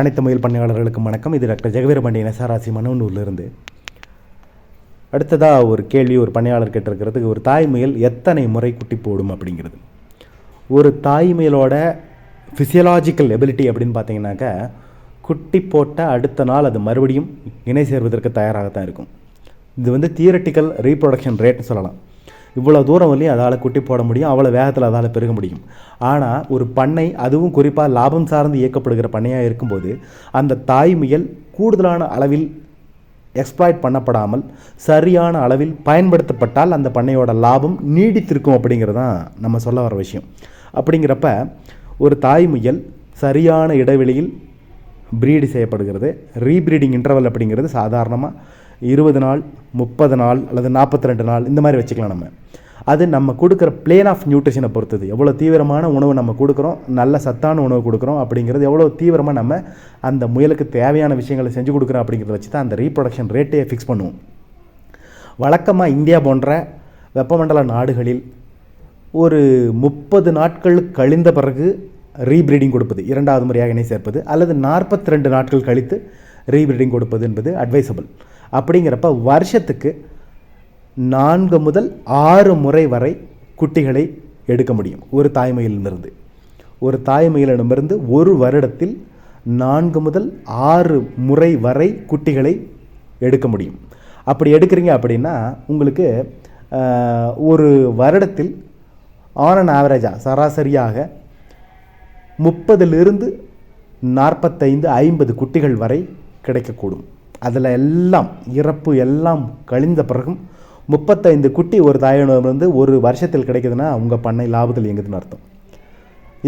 அனைத்து முயல் பண்ணையாளர்களுக்கும் வணக்கம். இது டாக்டர் ஜெகவீரபாண்டியன் எஸ்ஆர்ஆசி மனோனூர்லேருந்து அடுத்ததாக ஒரு கேள்வி ஒரு பண்ணையாளர் கேட்டிருக்கிறதுக்கு ஒரு தாய் முயல் எத்தனை முறை குட்டி போடும் அப்படிங்கிறது. ஒரு தாய் முயலோட ஃபிசியலாஜிக்கல் எபிலிட்டி அப்படின்னு பார்த்தீங்கன்னாக்கா குட்டி போட்ட அடுத்த நாள் அது மறுபடியும் இணை சேர்வதற்கு தயாராகத்தான் இருக்கும். இது வந்து தியரட்டிக்கல் ரீப்ரொடக்ஷன் ரேட்னு சொல்லலாம். இவ்வளோ தூரம் வரலையும் அதால் குட்டி போட முடியும் அவ்வளோ வேகத்தில் அதால் பெருக முடியும். ஆனால் ஒரு பண்ணை அதுவும் குறிப்பாக லாபம் சார்ந்து இயக்கப்படுகிற பண்ணையாக இருக்கும்போது அந்த தாய் முயல் கூடுதலான அளவில் எக்ஸ்ப்ளாய்ட் பண்ணப்படாமல் சரியான அளவில் பயன்படுத்தப்பட்டால் அந்த பண்ணையோட லாபம் நீடித்திருக்கும் அப்படிங்கிறது தான் நம்ம சொல்ல வர விஷயம். அப்படிங்கிறப்ப ஒரு தாய் முயல் சரியான இடைவெளியில் ப்ரீடு செய்யப்படுகிறது. ரீப்ரீடிங் இன்டர்வல் அப்படிங்கிறது சாதாரணமாக இருபது நாள் முப்பது நாள் அல்லது நாற்பத்தி ரெண்டு நாள் இந்த மாதிரி வச்சுக்கலாம் நம்ம. அது நம்ம கொடுக்குற பிளேன் ஆஃப் நியூட்ரிஷனை பொறுத்தது. எவ்வளோ தீவிரமான உணவு நம்ம கொடுக்குறோம் நல்ல சத்தான உணவு கொடுக்குறோம் அப்படிங்கிறது எவ்வளோ தீவிரமாக நம்ம அந்த முயலுக்கு தேவையான விஷயங்களை செஞ்சு கொடுக்குறோம் அப்படிங்கிறத வச்சு தான் அந்த ரீப்ரொடக்ஷன் ரேட்டையே ஃபிக்ஸ் பண்ணுவோம். வழக்கமாக இந்தியா போன்ற வெப்பமண்டல நாடுகளில் ஒரு முப்பது நாட்கள் கழிந்த பிறகு ரீப்ரீடிங் கொடுப்பது இரண்டாவது முறையாக இணை சேர்ப்பது அல்லது நாற்பத்தி ரெண்டு நாட்கள் கழித்து ரீப்ரீடிங் கொடுப்பது என்பது அட்வைசபிள் அப்படிங்கிறப்ப வருஷத்துக்கு நான்கு முதல் ஆறு முறை வரை குட்டிகளை எடுக்க முடியும். ஒரு தாய்மையிலிருந்து. ஒரு தாய்மையிலிடமிருந்து ஒரு வருடத்தில் நான்கு முதல் ஆறு முறை வரை குட்டிகளை எடுக்க முடியும். அப்படி எடுக்கிறீங்க அப்படின்னா உங்களுக்கு ஒரு வருடத்தில் ஆன் அண்ட் ஆவரேஜாக சராசரியாக முப்பதிலிருந்து நாற்பத்தைந்து ஐம்பது குட்டிகள் வரை கிடைக்கக்கூடும். அதில் எல்லாம் இறப்பு எல்லாம் கழிந்த பிறகும் முப்பத்தைந்து குட்டி ஒரு தாயிடமிருந்து ஒரு வருஷத்தில் கிடைக்குதுன்னா உங்கள் பண்ணை லாபத்தில் இயங்குதுன்னு அர்த்தம்.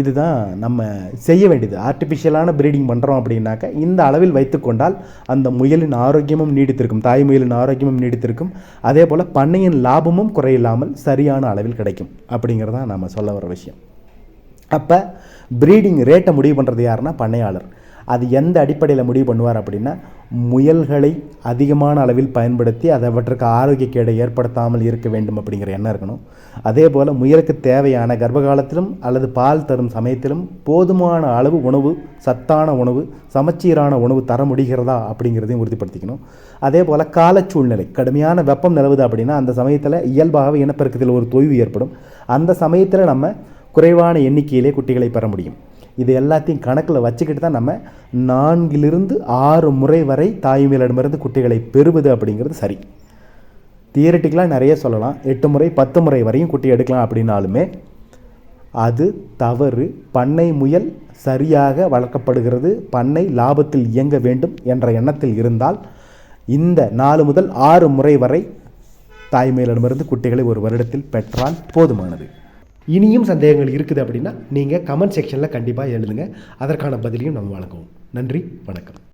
இதுதான் நம்ம செய்ய வேண்டியது. ஆர்டிஃபிஷியலான ப்ரீடிங் பண்ணுறோம் அப்படின்னாக்க இந்த அளவில் வைத்துக்கொண்டால் அந்த முயலின் ஆரோக்கியமும் நீடித்திருக்கும் தாய் முயலின் ஆரோக்கியமும் நீடித்திருக்கும். அதே போல் பண்ணையின் லாபமும் குறையில்லாமல் சரியான அளவில் கிடைக்கும் அப்படிங்கிறதான் நம்ம சொல்ல வர விஷயம். அப்போ ப்ரீடிங் ரேட்டை முடிவு பண்ணுறது யாருன்னா பண்ணையாளர். அது எந்த அடிப்படையில் முடிவு பண்ணுவார் அப்படின்னா முயல்களை அதிகமான அளவில் பயன்படுத்தி அதை அவற்றுக்கு ஆரோக்கிய கேடை ஏற்படுத்தாமல் இருக்க வேண்டும் அப்படிங்கிற எண்ணம் இருக்கணும். அதே போல் முயலுக்கு தேவையான கர்ப்ப காலத்திலும் அல்லது பால் தரும் சமயத்திலும் போதுமான அளவு உணவு சத்தான உணவு சமச்சீரான உணவு தர முடிகிறதா அப்படிங்கிறதையும் உறுதிப்படுத்திக்கணும். அதே போல் கால சூழ்நிலை கடுமையான வெப்பம் நிலவுது அப்படின்னா அந்த சமயத்தில் இயல்பாகவே இனப்பெருக்கத்தில் ஒரு தொய்வு ஏற்படும். அந்த சமயத்தில் நம்ம குறைவான எண்ணிக்கையிலே குட்டிகளை பெற முடியும். இது எல்லாத்தையும் கணக்கில் வச்சுக்கிட்டு தான் நம்ம நான்கிலிருந்து ஆறு முறை வரை தாய்மையிலிடமிருந்து குட்டிகளை பெறுவது அப்படிங்கிறது சரி. தியரட்டிக்கலாக நிறைய சொல்லலாம். எட்டு முறை பத்து முறை வரையும் குட்டி எடுக்கலாம் அப்படின்னாலுமே அது தவறு. பண்ணை முயல் சரியாக வளர்க்கப்படுகிறது. பண்ணை லாபத்தில் இயங்க வேண்டும் என்ற எண்ணத்தில் இருந்தால் இந்த நாலு முதல் ஆறு முறை வரை தாய்மையிலிடமிருந்து குட்டிகளை ஒரு வருடத்தில் பெற்றால் போதுமானது. இனியும் சந்தேகங்கள் இருக்குது அப்படின்னா நீங்கள் கமெண்ட் செக்ஷனில் கண்டிப்பாக எழுதுங்க. அதற்கான பதிலையும் நம்ம வழங்குவோம். நன்றி வணக்கம்.